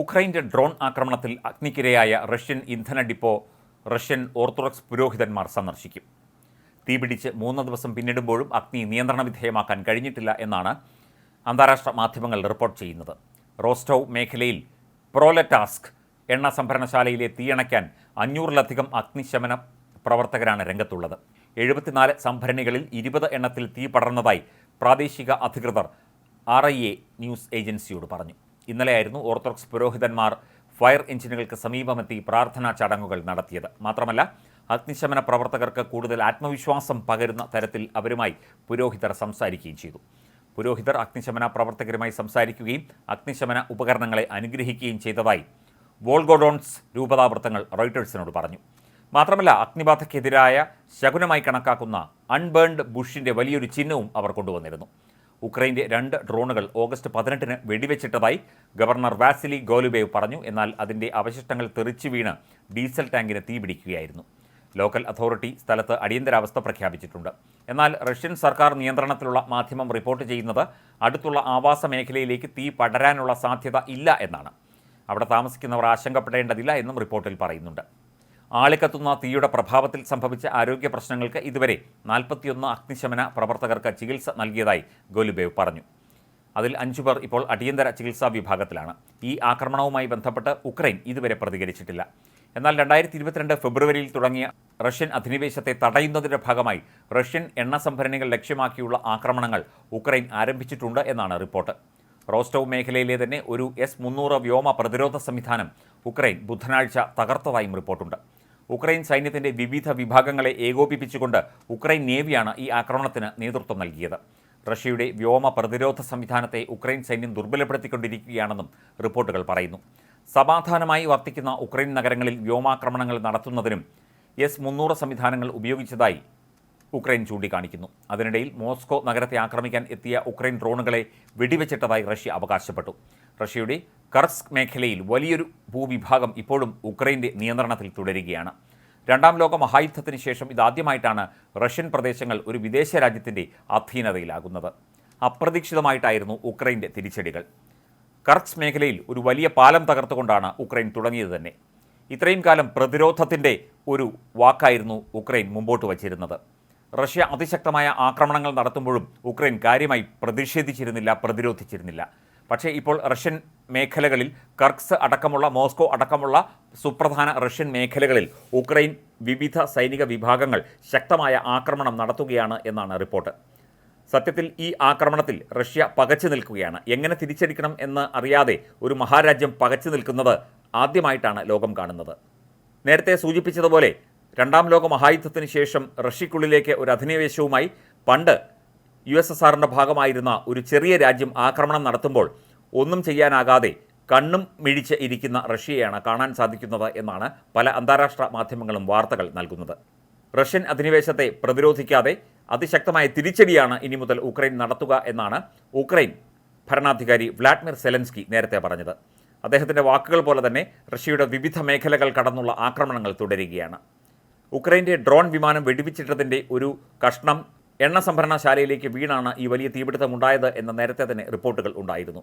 ഉക്രൈന്റെ drone ആക്രമണത്തിൽ അഗ്നിക്കിരയായ Russian ഇന്ധന ഡിപ്പോ റഷ്യൻ ഓർത്തഡോക്സ് പുരോഹിതന്മാർ സന്ദർശിക്കും. തീപിടിച്ച് മൂന്ന് ദിവസം പിന്നിടുമ്പോഴും അഗ്നി നിയന്ത്രണ വിധേയമാക്കാൻ കഴിഞ്ഞിട്ടില്ല എന്നാണ് അന്താരാഷ്ട്ര മാധ്യമങ്ങൾ റിപ്പോർട്ട് ചെയ്യുന്നത്. റോസ്റ്റോവ് മേഖലയിൽ പ്രോലറ്റാസ്ക് എണ്ണ സംഭരണശാലയിലെ തീയണയ്ക്കാൻ അഞ്ഞൂറിലധികം അഗ്നിശമന പ്രവർത്തകരാണ് രംഗത്തുള്ളത്. എഴുപത്തിനാല് സംഭരണികളിൽ ഇരുപത് എണ്ണത്തിൽ തീ പടർന്നതായി പ്രാദേശിക അധികൃതർ ആർ ഐ എ ന്യൂസ് ഏജൻസിയോട് പറഞ്ഞു. ഇന്നലെയായിരുന്നു ഓർത്തഡോക്സ് പുരോഹിതന്മാർ ഫയർ എഞ്ചിനുകൾക്ക് സമീപമെത്തി പ്രാർത്ഥനാ ചടങ്ങുകൾ നടത്തിയത്. മാത്രമല്ല അഗ്നിശമന പ്രവർത്തകർക്ക് കൂടുതൽ ആത്മവിശ്വാസം പകരുന്ന തരത്തിൽ അവരുമായി പുരോഹിതർ സംസാരിക്കുകയും ചെയ്തു. പുരോഹിതർ അഗ്നിശമന പ്രവർത്തകരുമായി സംസാരിക്കുകയും അഗ്നിശമന ഉപകരണങ്ങളെ അനുഗ്രഹിക്കുകയും ചെയ്തതായി വോൾഗോഡോൺസ് രൂപതാവൃത്തങ്ങൾ റോയിട്ടേഴ്സിനോട് പറഞ്ഞു. മാത്രമല്ല അഗ്നിബാധയ്ക്കെതിരായ ശകുനമായി കണക്കാക്കുന്ന അൺബേൺഡ് ബുഷിന്റെ വലിയൊരു ചിഹ്നവും അവർ കൊണ്ടുവന്നിരുന്നു. ഉക്രൈന്റെ രണ്ട് ഡ്രോണുകൾ ഓഗസ്റ്റ് പതിനെട്ടിന് വെടിവെച്ചിട്ടതായി ഗവർണർ വാസിലി ഗോലുബേവ് പറഞ്ഞു. എന്നാൽ അതിന്റെ അവശിഷ്ടങ്ങൾ തെറിച്ചു വീണ് ഡീസൽ ടാങ്കിന് തീപിടിക്കുകയായിരുന്നു ലോക്കൽ അതോറിറ്റി സ്ഥലത്ത് അടിയന്തരാവസ്ഥ പ്രഖ്യാപിച്ചിട്ടുണ്ട്. എന്നാൽ റഷ്യൻ സർക്കാർ നിയന്ത്രണത്തിലുള്ള മാധ്യമം റിപ്പോർട്ട് ചെയ്യുന്നത് അടുത്തുള്ള ആവാസ മേഖലയിലേക്ക് തീ പടരാനുള്ള സാധ്യത ഇല്ല എന്നാണ്. അവിടെ താമസിക്കുന്നവർ ആശങ്കപ്പെടേണ്ടതില്ല എന്നും റിപ്പോർട്ടിൽ പറയുന്നുണ്ട്. ആളിക്കത്തുന്ന തീയുടെ പ്രഭാവത്തിൽ സംഭവിച്ച ആരോഗ്യ പ്രശ്നങ്ങൾക്ക് ഇതുവരെ നാൽപ്പത്തിയൊന്ന് അഗ്നിശമന പ്രവർത്തകർക്ക് ചികിത്സ നൽകിയതായി ഗോലുബേവ് പറഞ്ഞു. അതിൽ അഞ്ചു പേർ ഇപ്പോൾ അടിയന്തര ചികിത്സാ വിഭാഗത്തിലാണ്. ഈ ആക്രമണവുമായി ബന്ധപ്പെട്ട് ഉക്രൈൻ ഇതുവരെ പ്രതികരിച്ചിട്ടില്ല. എന്നാൽ രണ്ടായിരത്തി ഇരുപത്തിരണ്ട് ഫെബ്രുവരിയിൽ തുടങ്ങിയ റഷ്യൻ അധിനിവേശത്തെ തടയുന്നതിന്റെ ഭാഗമായി റഷ്യൻ എണ്ണ സംഭരണികൾ ലക്ഷ്യമാക്കിയുള്ള ആക്രമണങ്ങൾ ഉക്രൈൻ ആരംഭിച്ചിട്ടുണ്ട് എന്നാണ് റിപ്പോർട്ട്. റോസ്റ്റോവ് മേഖലയിലെ തന്നെ ഒരു എസ് മുന്നൂറ് വ്യോമ പ്രതിരോധ സംവിധാനം ഉക്രൈൻ ബുധനാഴ്ച തകർത്തതായും റിപ്പോർട്ടുണ്ട്. ഉക്രൈൻ സൈന്യത്തിന്റെ വിവിധ വിഭാഗങ്ങളെ ഏകോപിപ്പിച്ചുകൊണ്ട് ഉക്രൈൻ നേവിയാണ് ഈ ആക്രമണത്തിന് നേതൃത്വം നൽകിയത്. റഷ്യയുടെ വ്യോമ പ്രതിരോധ സംവിധാനത്തെ ഉക്രൈൻ സൈന്യം ദുർബലപ്പെടുത്തിക്കൊണ്ടിരിക്കുകയാണെന്നും റിപ്പോർട്ടുകൾ പറയുന്നു. സമാധാനമായി വർത്തിക്കുന്ന ഉക്രൈൻ നഗരങ്ങളിൽ വ്യോമാക്രമണങ്ങൾ നടത്തുന്നതിനും എസ് മുന്നൂറ് സംവിധാനങ്ങൾ ഉപയോഗിച്ചതായി ഉക്രൈൻ ചൂണ്ടിക്കാണിക്കുന്നു. അതിനിടയിൽ മോസ്കോ നഗരത്തെ ആക്രമിക്കാൻ എത്തിയ ഉക്രൈൻ ഡ്രോണുകളെ വെടിവെച്ചിട്ടതായി റഷ്യ അവകാശപ്പെട്ടു. റഷ്യയുടെ കർസ്ക് മേഖലയിൽ വലിയൊരു ഭൂവിഭാഗം ഇപ്പോഴും ഉക്രൈന്റെ നിയന്ത്രണത്തിൽ തുടരുകയാണ്. രണ്ടാം ലോക മഹായുദ്ധത്തിന് ശേഷം ഇതാദ്യമായിട്ടാണ് റഷ്യൻ പ്രദേശങ്ങൾ ഒരു വിദേശ രാജ്യത്തിന്റെ അധീനതയിലാകുന്നത്. അപ്രതീക്ഷിതമായിട്ടായിരുന്നു ഉക്രൈന്റെ തിരിച്ചടികൾ. കർച്ച് മേഖലയിൽ ഒരു വലിയ പാലം തകർത്തുകൊണ്ടാണ് ഉക്രൈൻ തുടങ്ങിയത് തന്നെ. ഇത്രയും കാലം പ്രതിരോധത്തിന്റെ ഒരു വാക്കായിരുന്നു ഉക്രൈൻ മുമ്പോട്ട് വച്ചിരുന്നത്. റഷ്യ അതിശക്തമായ ആക്രമണങ്ങൾ നടത്തുമ്പോഴും ഉക്രൈൻ കാര്യമായി പ്രതിഷേധിച്ചിരുന്നില്ല പ്രതിരോധിച്ചിരുന്നില്ല. പക്ഷേ ഇപ്പോൾ റഷ്യൻ മേഖലകളിൽ കർക്സ് അടക്കമുള്ള മോസ്കോ അടക്കമുള്ള സുപ്രധാന റഷ്യൻ മേഖലകളിൽ ഉക്രൈൻ വിവിധ സൈനിക വിഭാഗങ്ങൾ ശക്തമായ ആക്രമണം നടത്തുകയാണ് എന്നാണ് റിപ്പോർട്ട്. സത്യത്തിൽ ഈ ആക്രമണത്തിൽ റഷ്യ പകച്ചു നിൽക്കുകയാണ്. എങ്ങനെ തിരിച്ചടിക്കണം എന്ന് അറിയാതെ ഒരു മഹാരാജ്യം പകച്ചു നിൽക്കുന്നത് ആദ്യമായിട്ടാണ് ലോകം കാണുന്നത്. നേരത്തെ സൂചിപ്പിച്ചതുപോലെ രണ്ടാം ലോക മഹായുദ്ധത്തിന് ശേഷം റഷ്യക്കുള്ളിലേക്ക് ഒരു അധിനിവേശവുമായി പണ്ട് യു എസ് എസ് ആറിന്റെ ഭാഗമായിരുന്ന ഒരു ചെറിയ രാജ്യം ആക്രമണം നടത്തുമ്പോൾ ഒന്നും ചെയ്യാനാകാതെ കണ്ണും മിഴിച്ച് ഇരിക്കുന്ന റഷ്യയാണ് കാണാൻ സാധിക്കുന്നത് എന്നാണ് പല അന്താരാഷ്ട്ര മാധ്യമങ്ങളും വാർത്തകൾ നൽകുന്നത്. റഷ്യൻ അധിനിവേശത്തെ പ്രതിരോധിക്കാതെ അതിശക്തമായ തിരിച്ചടിയാണ് ഇനി മുതൽ ഉക്രൈൻ നടത്തുക എന്നാണ് ഉക്രൈൻ ഭരണാധികാരി വ്ളാഡിമിർ സെലൻസ്കി നേരത്തെ പറഞ്ഞത്. അദ്ദേഹത്തിന്റെ വാക്കുകൾ പോലെ തന്നെ റഷ്യയുടെ വിവിധ മേഖലകൾ കടന്നുള്ള ആക്രമണങ്ങൾ തുടരുകയാണ്. ഉക്രൈന്റെ ഡ്രോൺ വിമാനം വെടിവെച്ചിട്ടതിന്റെ ഒരു കഷ്ണം എണ്ണ സംഭരണശാലയിലേക്ക് വീണാണ് ഈ വലിയ തീപിടുത്തമുണ്ടായത് എന്ന നേരത്തെ തന്നെ റിപ്പോർട്ടുകൾ ഉണ്ടായിരുന്നു.